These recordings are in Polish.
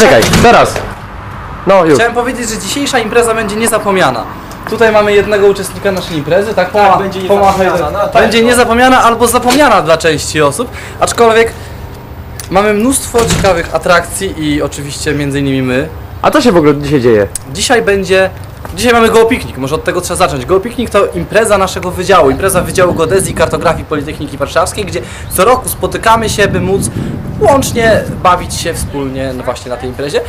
Czekaj, teraz. No już. Chciałem powiedzieć, że dzisiejsza impreza będzie niezapomniana. Tutaj mamy jednego uczestnika naszej imprezy, tak? Poma- będzie pomachaj- niezapomniana, no tak, będzie niezapomniana albo zapomniana dla części osób, aczkolwiek mamy mnóstwo ciekawych atrakcji i oczywiście między innymi my. A co się w ogóle dzisiaj dzieje? Dzisiaj będzie. Dzisiaj mamy Geopiknik, może od tego trzeba zacząć. Geopiknik to impreza naszego wydziału, impreza Wydziału Geodezji i Kartografii Politechniki Warszawskiej, gdzie co roku spotykamy się, by móc łącznie bawić się wspólnie no właśnie na tej imprezie.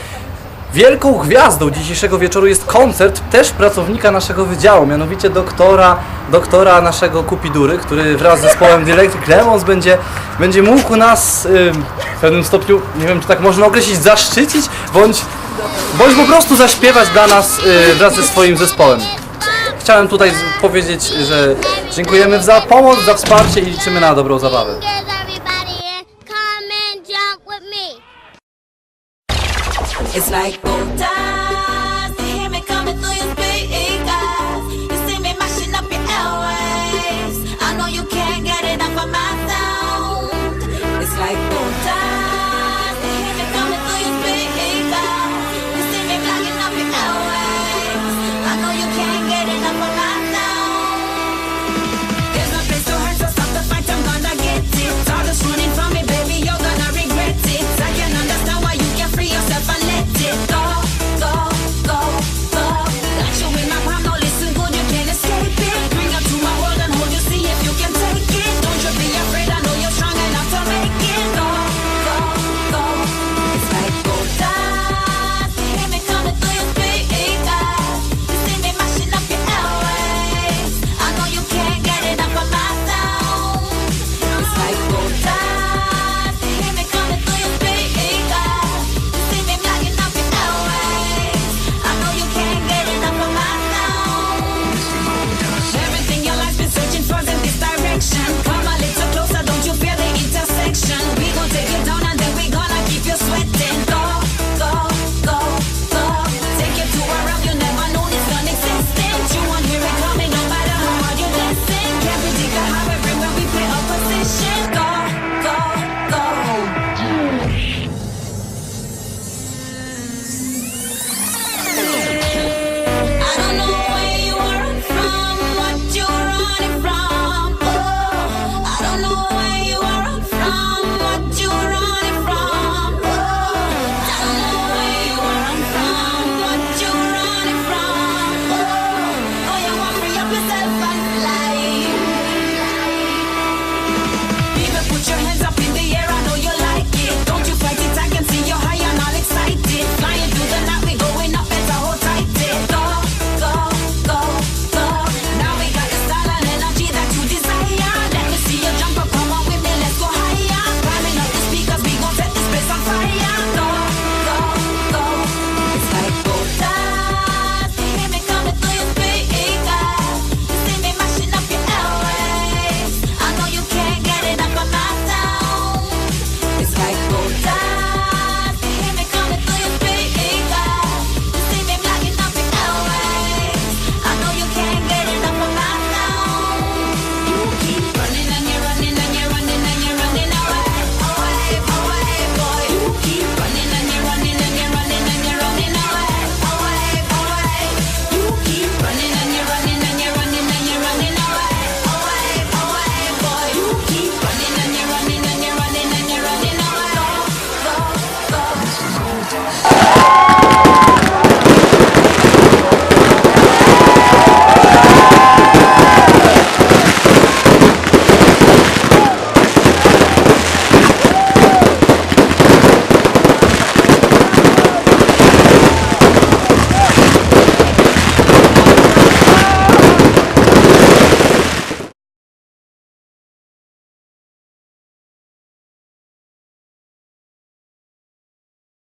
Wielką gwiazdą dzisiejszego wieczoru jest koncert też pracownika naszego wydziału, mianowicie doktora, doktora naszego Kupidury, który wraz z zespołem Electric Lemons będzie, będzie mógł nas ym, w pewnym stopniu, nie wiem czy tak można określić, zaszczycić, bądź, bądź po prostu zaśpiewać dla nas y, wraz ze swoim zespołem. Chciałem tutaj z- powiedzieć, że dziękujemy za pomoc, za wsparcie i liczymy na dobrą zabawę. Get everybody in, come and jump with me. It's like old times.